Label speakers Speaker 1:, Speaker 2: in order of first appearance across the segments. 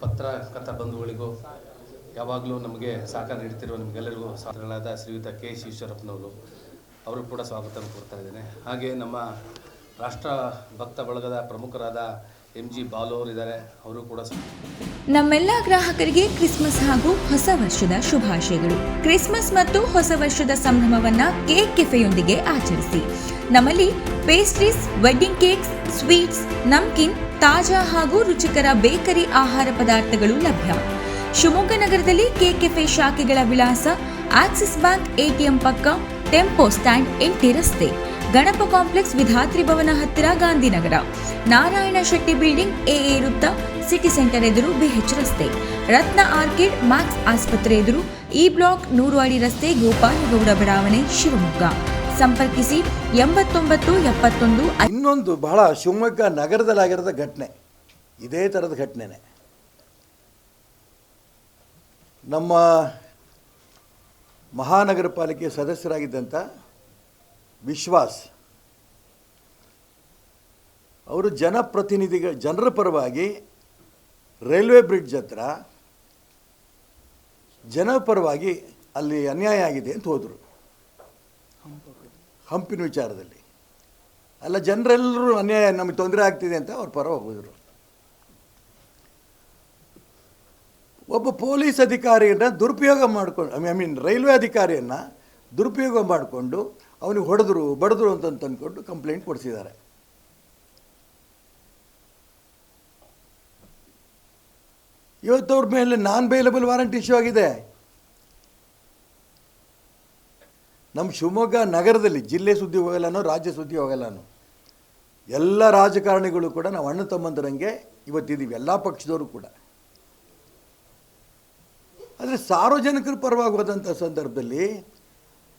Speaker 1: ಪತ್ರಕರ್ತ ಬಂಧುಗಳಿಗೂ ಯಾವಾಗಲೂ ನಮಗೆ ಸಹಕಾರ ನೀಡ್ತಿರುವ ನಿಮಗೆಲ್ಲರಿಗೂ ಸಾಧನಗಳಾದ ಶ್ರೀಯುತ ಕೆ ಎಸ್ ಈಶ್ವರಪ್ಪನವರು ಅವರು ಕೂಡ ಸ್ವಾಗತವನ್ನು ಕೊಡ್ತಾ ಇದ್ದೇನೆ. ಹಾಗೆ ನಮ್ಮ ರಾಷ್ಟ್ರ ಭಕ್ತ ಬಳಗದ ಪ್ರಮುಖರಾದ ಎಂ ಜಿ ಬಾಲು ಅವರು ಇದ್ದಾರೆ, ಅವರು ಕೂಡ
Speaker 2: ನಮ್ಮೆಲ್ಲ ಗ್ರಾಹಕರಿಗೆ ಕ್ರಿಸ್ಮಸ್ ಹಾಗೂ ಹೊಸ ವರ್ಷದ ಶುಭಾಶಯಗಳು. ಕ್ರಿಸ್ಮಸ್ ಮತ್ತು ಹೊಸ ವರ್ಷದ ಸಂಭ್ರಮವನ್ನ ಕೇಕ್ ಕೆಫೆಯೊಂದಿಗೆ ಆಚರಿಸಿ. ನಮ್ಮಲ್ಲಿ pastries wedding cakes sweets namkeen ತಾಜಾ ಹಾಗೂ ರುಚಿಕರ ಬೇಕರಿ ಆಹಾರ ಪದಾರ್ಥಗಳು ಲಭ್ಯ. ಶಿವಮೊಗ್ಗ ನಗರದಲ್ಲಿ ಕೆಕೆಫೆ ಕೆಫೆ ಶಾಖೆಗಳ ವಿಳಾಸ ಆಕ್ಸಿಸ್ ಬ್ಯಾಂಕ್ ಎಟಿಎಂ ಪಕ್ಕ ಟೆಂಪೋ ಸ್ಟ್ಯಾಂಡ್ ಎಂಟಿ ರಸ್ತೆ. ಗಣಪ ಕಾಂಪ್ಲೆಕ್ಸ್ ವಿಧಾತ್ರಿ ಭವನ ಹತ್ತಿರ ಗಾಂಧಿನಗರ. ನಾರಾಯಣ ಶೆಟ್ಟಿ ಬಿಲ್ಡಿಂಗ್ ಎಎ ವೃತ್ತ ಸಿಟಿ ಸೆಂಟರ್ ಎದುರು ಬಿಹೆಚ್ ರಸ್ತೆ. ರತ್ನ ಆರ್ಕಿಡ್ ಮ್ಯಾಕ್ಸ್ ಆಸ್ಪತ್ರೆ ಎದುರು ಇ ಬ್ಲಾಕ್ ನೂರು ಅಡಿ ರಸ್ತೆ ಗೋಪಾಲಗೌಡ ಬಡಾವಣೆ ಶಿವಮೊಗ್ಗ. ಸಂಪರ್ಕಿಸಿ ಎಂಬತ್ತೊಂಬತ್ತು ಎಪ್ಪತ್ತೊಂದು
Speaker 3: ಇನ್ನೊಂದು ಬಹಳ ಶಿವಮೊಗ್ಗ ನಗರದಲ್ಲಾಗಿರೋದ ಘಟನೆ. ಇದೇ ಥರದ ಘಟನೆನೇ. ನಮ್ಮ ಮಹಾನಗರ ಪಾಲಿಕೆ ಸದಸ್ಯರಾಗಿದ್ದಂಥ ವಿಶ್ವಾಸ್ ಅವರು ಜನಪ್ರತಿನಿಧಿಗಳ, ಜನರ ಪರವಾಗಿ ರೈಲ್ವೆ ಬ್ರಿಡ್ಜ್ ಹತ್ರ ಜನರ ಪರವಾಗಿ ಅಲ್ಲಿ ಅನ್ಯಾಯ ಆಗಿದೆ ಅಂತ ಹೋದರು. ಹಂಪಿನ ವಿಚಾರದಲ್ಲಿ. ಅಲ್ಲ, ಜನರೆಲ್ಲರೂ ಅನ್ಯಾಯ, ನಮಗೆ ತೊಂದರೆ ಆಗ್ತಿದೆ ಅಂತ ಅವ್ರು ಪರ ಹೋಗಿದ್ರು ಒಬ್ಬ ಪೊಲೀಸ್ ಅಧಿಕಾರಿಯನ್ನು ದುರುಪಯೋಗ ಮಾಡಿಕೊಂಡು ಐ ಮೀನ್ ರೈಲ್ವೆ ಅಧಿಕಾರಿಯನ್ನು ದುರುಪಯೋಗ ಮಾಡಿಕೊಂಡು, ಅವನಿಗೆ ಹೊಡೆದ್ರು, ಬಡಿದ್ರು ಅಂತ ಅಂದ್ಕೊಂಡು ಕಂಪ್ಲೇಂಟ್ ಕೊಡಿಸಿದ್ದಾರೆ. ಇವತ್ತವ್ರ ಮೇಲೆ ನಾನ್ ಬೈಲಬಲ್ ವಾರಂಟ್ ಇಶ್ಯೂ ಆಗಿದೆ. ನಮ್ಮ ಶಿವಮೊಗ್ಗ ನಗರದಲ್ಲಿ ಜಿಲ್ಲೆ ಸುದ್ದಿ ಹೋಗಲ್ಲನೋ, ರಾಜ್ಯ ಸುದ್ದಿ ಹೋಗಲ್ಲನೋ, ಎಲ್ಲ ರಾಜಕಾರಣಿಗಳು ಕೂಡ ನಾವು ಅಣ್ಣ ತಮ್ಮಂದರಂಗೆ ಇವತ್ತಿದ್ದೀವಿ ಎಲ್ಲ ಪಕ್ಷದವರು ಕೂಡ. ಆದರೆ ಸಾರ್ವಜನಿಕರ ಪರವಾಗಿ ಸಂದರ್ಭದಲ್ಲಿ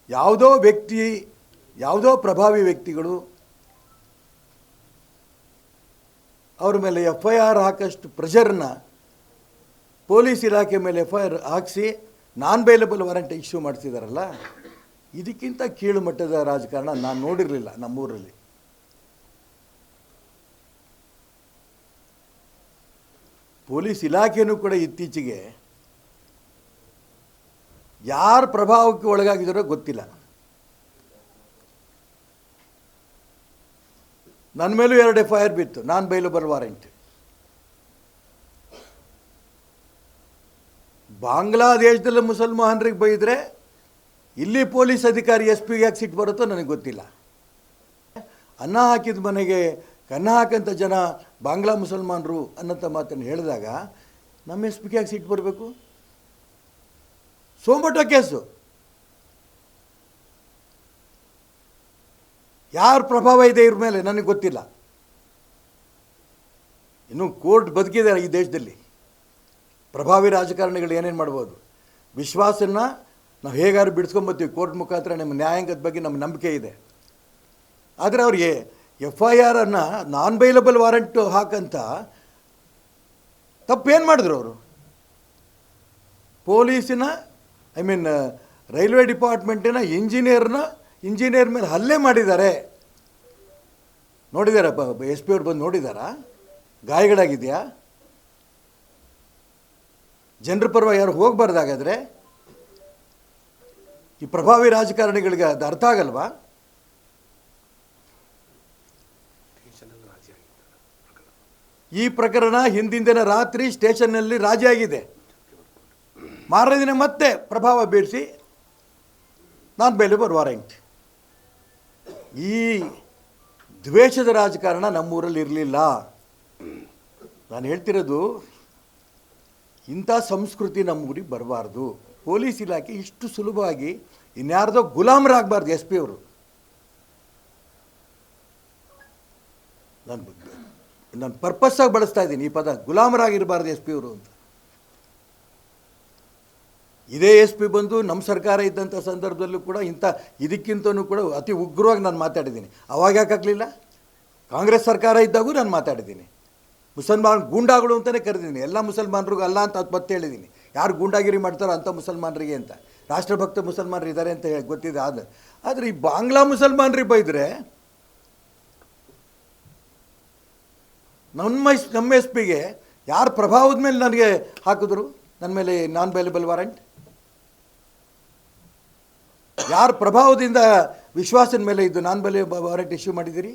Speaker 3: ಯಾವುದೋ ವ್ಯಕ್ತಿ, ಯಾವುದೋ ಪ್ರಭಾವಿ ವ್ಯಕ್ತಿಗಳು ಅವ್ರ ಮೇಲೆ ಎಫ್ ಐ ಆರ್ ಹಾಕಷ್ಟು ಪ್ರೆಷರ್ನ ಪೊಲೀಸ್ ಇಲಾಖೆ ಮೇಲೆ ಎಫ್ ಐ ಆರ್ ಹಾಕಿಸಿ ನಾನ್ ಬೈಲಬಲ್ ವಾರಂಟ್ ಇಶ್ಯೂ ಮಾಡ್ತಿದ್ದಾರಲ್ಲ ಇದಕ್ಕಿಂತ ಕೀಳು ಮಟ್ಟದ ರಾಜಕಾರಣ ನಾನು ನೋಡಿರಲಿಲ್ಲ ನಮ್ಮೂರಲ್ಲಿ. ಪೊಲೀಸ್ ಇಲಾಖೆಯೂ ಕೂಡ ಇತ್ತೀಚೆಗೆ ಯಾರ ಪ್ರಭಾವಕ್ಕೆ ಒಳಗಾಗಿದ್ದಾರೋ ಗೊತ್ತಿಲ್ಲ. ನನ್ನ ಮೇಲೂ ಎರಡು ಎಫ್ ಐ ಆರ್ ಬಿತ್ತು ನಾನ್ ವಾರೆಂಟ್. ಬಾಂಗ್ಲಾದೇಶದಲ್ಲಿ ಮುಸಲ್ಮಾನರಿಗೆ ಬೈದರೆ ಇಲ್ಲಿ ಪೊಲೀಸ್ ಅಧಿಕಾರಿ ಎಸ್ ಪಿಗೆ ಯಾಕೆ ಸಿಟ್ಟು ಬರುತ್ತೋ ನನಗೆ ಗೊತ್ತಿಲ್ಲ. ಅನ್ನ ಹಾಕಿದ ಮನೆಗೆ ಕನ್ನ ಹಾಕಂಥ ಜನ ಬಾಂಗ್ಲಾ ಮುಸಲ್ಮಾನರು ಅನ್ನೋಂಥ ಮಾತನ್ನು ಹೇಳಿದಾಗ ನಮ್ಮ ಎಸ್ ಪಿಗೆ ಯಾಕೆ ಸಿಟ್ಟು ಬರಬೇಕು? ಸೋಮಟ ಕೇಸು. ಯಾರ ಪ್ರಭಾವ ಇದೆ ಇವ್ರ ಮೇಲೆ ನನಗೆ ಗೊತ್ತಿಲ್ಲ. ಇನ್ನು ಕೋರ್ಟ್ ಬದುಕಿದೆ ಈ ದೇಶದಲ್ಲಿ. ಪ್ರಭಾವಿ ರಾಜಕಾರಣಿಗಳು ಏನೇನು ಮಾಡ್ಬೋದು? ವಿಶ್ವಾಸನ್ನ ನಾವು ಹೇಗಾದ್ರು ಬಿಡಿಸ್ಕೊಂಬತ್ತೀವಿ ಕೋರ್ಟ್ ಮುಖಾಂತರ ನಿಮ್ಮ ನ್ಯಾಯಾಂಗದ ಬಗ್ಗೆ ನಮ್ಮ ನಂಬಿಕೆ ಇದೆ. ಆದರೆ ಅವ್ರಿಗೆ ಎಫ್ ಐ ಅನ್ನು ನಾನ್ ಬೈಲಬಲ್ ವಾರಂಟು ಹಾಕಂತ ತಪ್ಪೇನು ಮಾಡಿದ್ರು ಅವರು? ಪೊಲೀಸಿನ ಐ ಮೀನ್ ರೈಲ್ವೆ ಡಿಪಾರ್ಟ್ಮೆಂಟಿನ ಇಂಜಿನಿಯರ್ನ, ಇಂಜಿನಿಯರ್ ಮೇಲೆ ಹಲ್ಲೆ ಮಾಡಿದ್ದಾರೆ. ನೋಡಿದಾರ ಎಸ್ ಪಿ ಅವ್ರು ಬಂದು ನೋಡಿದಾರಾ? ಗಾಯಗಳಾಗಿದೆಯಾ? ಜನರ ಪರವಾಗಿ ಯಾರು ಹೋಗಬಾರ್ದಾಗಾದ್ರೆ? ಈ ಪ್ರಭಾವಿ ರಾಜಕಾರಣಿಗಳಿಗೆ ಅದು ಅರ್ಥ ಆಗಲ್ವಾ? ಈ ಪ್ರಕರಣ ಹಿಂದಿನ ದಿನ ರಾತ್ರಿ ಸ್ಟೇಷನ್ನಲ್ಲಿ ರಾಜಿಯಾಗಿದೆ. ಮಾರನೇ ದಿನ ಮತ್ತೆ ಪ್ರಭಾವ ಬೀರಿಸಿ ನಾನು ಬೇಲೆ ವಾರಂಟ್. ಈ ದ್ವೇಷದ ರಾಜಕಾರಣ ನಮ್ಮೂರಲ್ಲಿ ಇರಲಿಲ್ಲ. ನಾನು ಹೇಳ್ತಿರೋದು ಇಂಥ ಸಂಸ್ಕೃತಿ ನಮ್ಮೂರಿಗೆ ಬರಬಾರ್ದು. ಪೊಲೀಸ್ ಇಲಾಖೆ ಇಷ್ಟು ಸುಲಭವಾಗಿ ಇನ್ಯಾರ್ದೋ ಗುಲಾಮರಾಗಬಾರ್ದು ಎಸ್ ಪಿ ಅವರು. ನಾನು ನಾನು ಪರ್ಪಸ್ಸಾಗಿ ಬಳಸ್ತಾ ಇದ್ದೀನಿ ಈ ಪದ, ಗುಲಾಮರಾಗಿರಬಾರ್ದು ಎಸ್ ಪಿ ಅವರು ಅಂತ. ಇದೇ ಎಸ್ ಪಿ ಬಂದು ನಮ್ಮ ಸರ್ಕಾರ ಇದ್ದಂಥ ಸಂದರ್ಭದಲ್ಲೂ ಕೂಡ ಇಂಥ ಇದಕ್ಕಿಂತನೂ ಕೂಡ ಅತಿ ಉಗ್ರವಾಗಿ ನಾನು ಮಾತಾಡಿದ್ದೀನಿ. ಅವಾಗ ಯಾಕಾಗಲಿಲ್ಲ ಕಾಂಗ್ರೆಸ್ ಸರ್ಕಾರ ಇದ್ದಾಗೂ ನಾನು ಮಾತಾಡಿದ್ದೀನಿ. ಮುಸಲ್ಮಾನ್ ಗೂಂಡಾಗಳು ಅಂತಲೇ ಕರೆದಿದ್ದೀನಿ. ಎಲ್ಲ ಮುಸಲ್ಮಾನರಿಗೂ ಅಲ್ಲ ಅಂತ ಅದು ಮತ್ತೆ ಹೇಳಿದ್ದೀನಿ. ಯಾರು ಗೂಂಡಾಗಿರಿ ಮಾಡ್ತಾರೋ ಅಂಥ ಮುಸಲ್ಮಾನರಿಗೆ ಅಂತ. ರಾಷ್ಟ್ರಭಕ್ತ ಮುಸಲ್ಮಾನರು ಇದ್ದಾರೆ ಅಂತ ಹೇಳಿ ಗೊತ್ತಿದೆ ಆದ ಆದರೆ ಈ ಬಾಂಗ್ಲಾ ಮುಸಲ್ಮಾನರಿಗೆ ಬೈದರೆ ನಮ್ಮ ನಮ್ಮ ಎಸ್ ಪಿಗೆ ಯಾರು ಪ್ರಭಾವದ ಮೇಲೆ ನನಗೆ ಹಾಕಿದ್ರು? ನನ್ನ ಮೇಲೆ ನಾನ್ ಬೈಲಬಲ್ ವಾರಂಟ್ ಯಾರ ಪ್ರಭಾವದಿಂದ ವಿಶ್ವಾಸದ ಮೇಲೆ ಇದು ನಾನ್ ಬೈಲೆ ವಾರಂಟ್ ಇಶ್ಯೂ ಮಾಡಿದ್ದೀರಿ?